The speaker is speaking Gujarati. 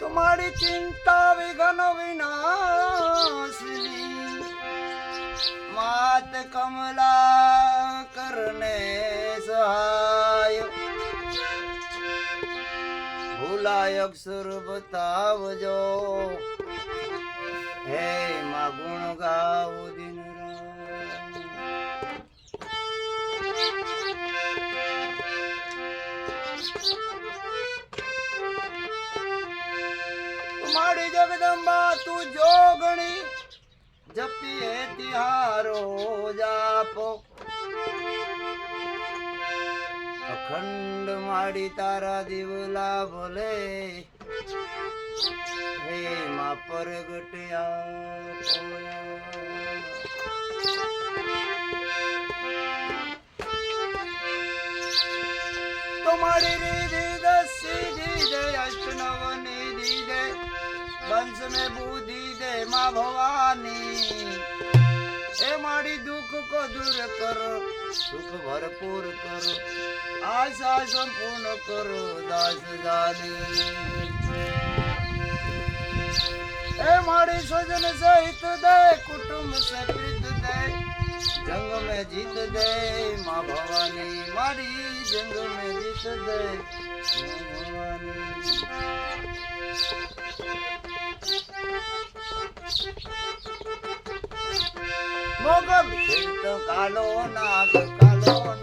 તમારી ચિંતા વિઘ્ન વિનાશની માત કમલા કરને સહાય ભૂલાય અક્ષર બતાવજો હે માં ગુણ ગાવ દિન રાત. મારી જગદંબા, તું જોગણી જપીએ તિહારો જાપો. અખંડ માડી તારા દીવલા ભલે. હે મા તમારી રીધી દસી દીધે અષ્ટનવ નિધિ દે બંશ મે બુદ્ધિ દે માં ભવાની. એ મારી દુઃખ કો દૂર કરો, સુખ ભરપૂર કરો. આશા સંપૂર્ણ કરો, દાસ જાની એ મારી સ્વજન સહિત દે, કુટુંબ સે પ્રીત દે. જંગ में જીત દે, માં ભવાની. મારી જંગ में જીત દે ભવાની. શેર તો કાલો નાગ કાલો